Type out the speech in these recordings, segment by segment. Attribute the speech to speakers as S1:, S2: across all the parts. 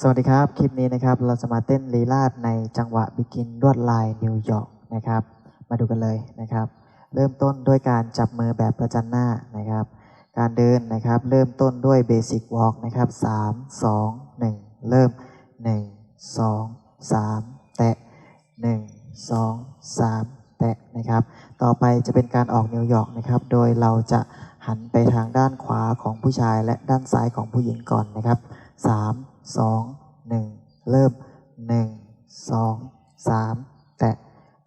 S1: สวัสดีครับ คลิปนี้นะครับ เราจะมาเต้นลีลาดในจังหวะบิกินลวดลายนิวยอร์กนะครับ มาดูกันเลยนะครับ เริ่มต้นด้วยการจับมือแบบประจันหน้านะครับ การเดินนะครับ เริ่มต้นด้วยเบสิกวอล์กนะครับสามสองหนึ่งเริ่มหนึ่งสองสามแตะหนึ่งสองสามแตะนะครับ ต่อไปจะเป็นการออกนิวยอร์กนะครับ โดยเราจะหันไปทางด้านขวาของผู้ชายและด้านซ้ายของผู้หญิงก่อนนะครับ สามสองหนึ่งเริ่มหนึ่งสองสามแตะ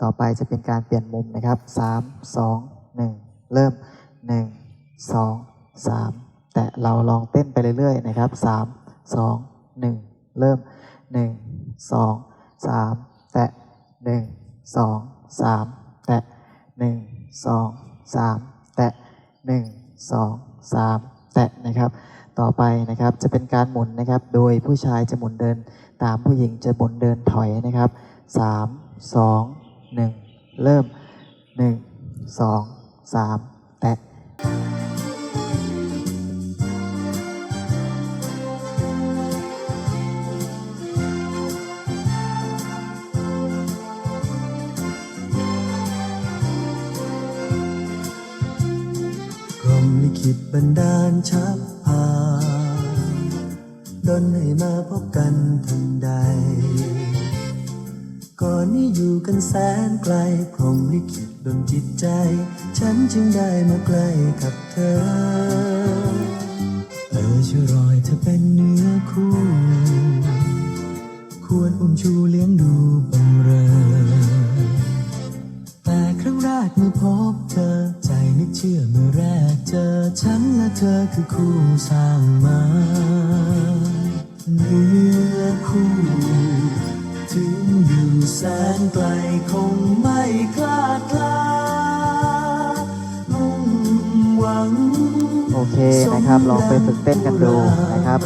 S1: ต่อไปจะเป็นการเปลี่ยนมุมนะครับสามสองหนึ่งเริ่มหนึ่งสองสามแตะเราลองเต้นไปเรื่อยๆนะครับสามสองหนึ่งเริ่มหนึ่งสองสามแตะหนึ่งสองสามแตะหนึ่งสองสามแตะหนึ่งสองสาม แตะนะครับ ต่อไปนะครับจะเป็นการหมุนนะครับ โดยผู้ชายจะหมุนเดิน ตามผู้หญิงจะหมุนเดินถอยนะครับสามสองหนึ่งเริ่มหนึ่งสองสามแตะ
S2: มลิขิตบันดาลชักพาดนให้มาพบกันทันใด ก่อนนี้อยู่กันแสนไกลพรมลิขิตดนจิตใจ ฉันจึงได้มาใกล้กับเธอเออช่วยรอยเธอเป็นเนื้อคู่ ควรอุ้มชูเลี้ยงดูบำเรอแต่ครั้งแรกเมื่อพบเธอใจนึกเชื่อเมื่อ เธอคือคู่สร้างมาเนื้อคู่ถึงอยู่แสนไกลคงไม่คลาดคลามุ่งหวัง
S1: โอเคนะครับ ลองไปฝึกเต้นกันดูนะครับ